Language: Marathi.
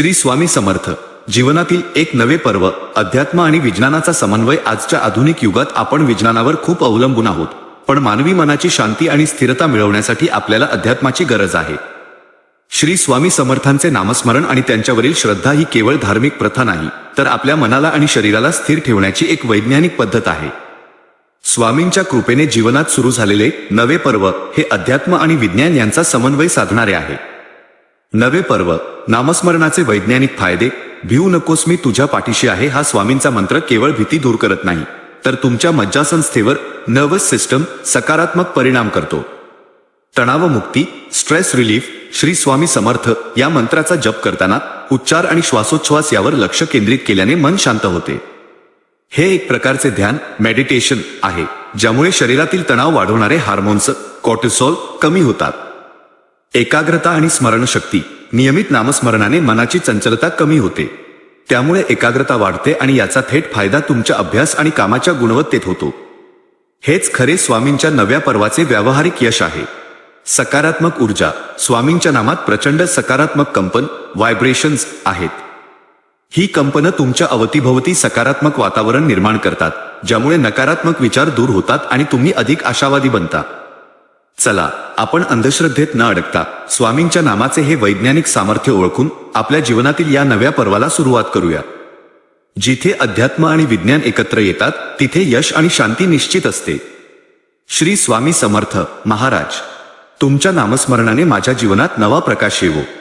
श्री स्वामी समर्थ. जीवनातील एक नवे पर्व अध्यात्म आणि विज्ञानाचा समन्वय आजच्या आधुनिक युगात आपण विज्ञानावर खूप अवलंबून आहोत. पण मानवी मनाची शांती आणि स्थिरता मिळवण्यासाठी आपल्याला अध्यात्माची गरज आहे. श्री स्वामी समर्थांचे नामस्मरण आणि त्यांच्यावरील श्रद्धा ही केवळ धार्मिक प्रथा नाही तर आपल्या मनाला आणि शरीराला स्थिर ठेवण्याची एक वैज्ञानिक पद्धत आहे. स्वामींच्या कृपेने जीवनात सुरू झालेले नवे पर्व हे अध्यात्म आणि विज्ञान यांचा समन्वय साधणारे आहे. नवे पर्व नामस्मरणाचे वैज्ञानिक फायदे भिऊ नकोस मी तुझ्या पाठीशी आहे हा स्वामींचा मंत्र केवळ भीती दूर करत नाही. तर तुमच्या मज्जासंस्थेवर नर्वस सिस्टम सकारात्मक परिणाम करतो. तणावमुक्ती स्ट्रेस रिलीफ श्री स्वामी समर्थ या मंत्राचा जप करताना उच्चार आणि श्वासोच्छ्वास यावर लक्ष केंद्रित केल्याने मन शांत होते. हे एक प्रकारचे ध्यान मेडिटेशन आहे ज्यामुळे शरीरातील तणाव वाढवणारे हार्मोन्स कॉर्टिसॉल कमी होतात. एकाग्रता आणि स्मरणशक्ती नियमित नामस्मरणाने मनाची चंचलता कमी होते. त्यामुळे एकाग्रता वाढते आणि याचा थेट फायदा तुमच्या अभ्यास आणि कामाच्या गुणवत्तेत होतो. हेच खरे स्वामींच्या नव्या पर्वाचे व्यावहारिक यश आहे. सकारात्मक ऊर्जा स्वामींच्या नामात प्रचंड सकारात्मक कंपन व्हायब्रेशन्स आहेत. ही कंपनं तुमच्या अवतीभवती सकारात्मक वातावरण निर्माण करतात ज्यामुळे नकारात्मक विचार दूर होतात आणि तुम्ही अधिक आशावादी बनता. चला आपण अंधश्रद्धेत न अडकता स्वामींच्या नामाचे हे वैज्ञानिक सामर्थ्य ओळखून आपल्या जीवनातील या नव्या पर्वाला सुरुवात करूया. जिथे अध्यात्म आणि विज्ञान एकत्र येतात तिथे यश आणि शांती निश्चित असते. श्री स्वामी समर्थ महाराज तुमच्या नामस्मरणाने माझ्या जीवनात नवा प्रकाश येवो.